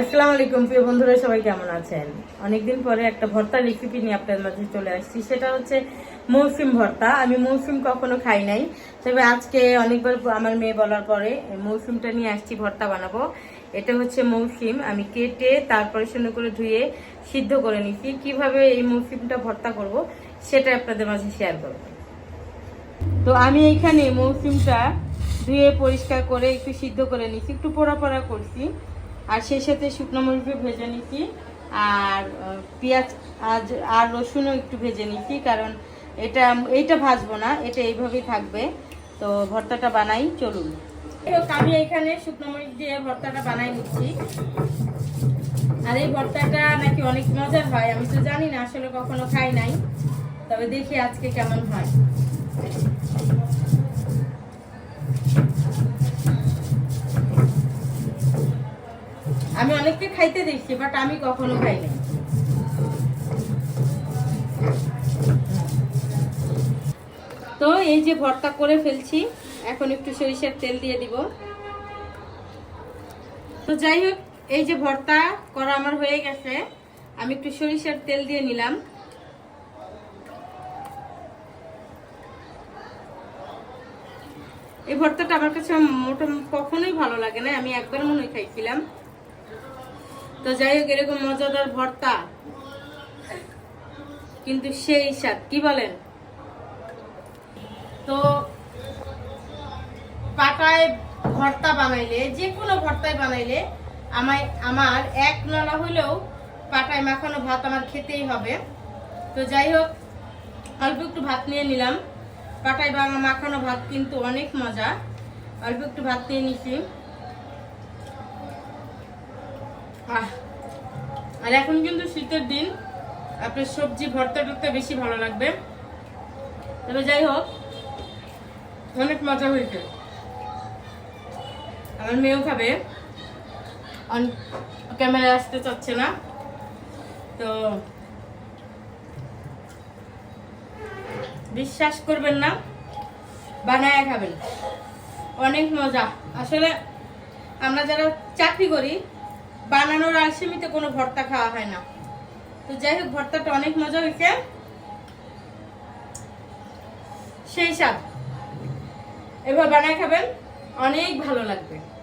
আসসালামু আলাইকুম, প্রিয় বন্ধুরা, সবাই কেমন আছেন? অনেকদিন পরে একটা ভর্তা রেসিপি নিয়ে আপনাদের মাঝে চলে আসছি। সেটা হচ্ছে মৌসুম ভর্তা। আমি মৌসুম কখনো খাই নাই, তবে আজকে অনেকবার আমার মেয়ে বলার পরে মৌসুমটা নিয়ে আসছি, ভর্তা বানাবো। এটা হচ্ছে মৌসুম। আমি কেটে তারপরে সুন্দর করে ধুয়ে সিদ্ধ করে নিচ্ছি কীভাবে এই মৌসুমটা ভর্তা করব সেটা আপনাদের মাঝে শেয়ার করব। তো আমি এইখানে মৌসুমটা ধুয়ে পরিষ্কার করে একটু সিদ্ধ করে নিচ্ছি একটু পোড়া পোড়া করছি। আর সেই সাথে শুকনো মরিচও ভেজে নিচ্ছি। আর পেঁয়াজ, আজ, আর রসুনও একটু ভেজে নিচ্ছি, কারণ এটা, এইটা ভাজবো না, এটা এইভাবেই থাকবে। তো ভর্তাটা বানাই, চলুন। আমি এখানে শুকনো মরিচ দিয়ে ভর্তাটা বানাই নিচ্ছি। আর এই ভর্তাটা নাকি অনেক মজার হয়, আমি তো জানি না, আসলে কখনো খাই নাই। তবে দেখি আজকে কেমন হয়। আমি অনেককে খাইতে দেখছি বাট আমি কখনো খাই নাই। তো এই যে ভর্তা করে ফেলছি, এখন একটু সরিষার তেল দিয়ে দিব। তো যাই হোক, এই যে ভর্তা করা আমার হয়ে গেছে, আমি একটু সরিষার তেল দিয়ে নিলাম। এই ভর্তাটা আমার কাছে মোটা কখনোই ভালো লাগে না, আমি একবার মনে খাইছিলাম। তো যাই হোক, এরকম মজাদার ভর্তা। কিন্তু সেই স্বাদ, কি বলেন? তো পাটায় ভর্তা বানাইলে, যে কোনো ভর্তায় বানাইলে, আমায়, আমার এক নলা হলেও পাটায় মাখানো ভাত আমার খেতেই হবে। তো যাই হোক, অল্প একটু ভাত নিয়ে নিলাম। পাটায় বাঙা মাখানো ভাত কিন্তু অনেক মজা। অল্প একটু ভাত নিয়ে নিছি। আর এখন কিন্তু শীতের দিন। আপনার সবজি, ভর্তা, টর্তা বেশি ভালো লাগবে। তবে যাই হোক, অনেক মজা হয়েছে। আমার মেয়েও খাবে। ক্যামেরা আসতে চাচ্ছে না। তো বিশ্বাস করবেন না, বানায় খাবেন। অনেক মজা। আসলে আমরা যারা চাকরি করি বানানোর আলসেমিতে কোনো ভর্তা খাওয়া হয় না। তো যাই হোক, ভর্তাটা অনেক মজা হয়েছে। সেই স্বাদ। এবার বানায় খাবেন, অনেক ভালো লাগবে।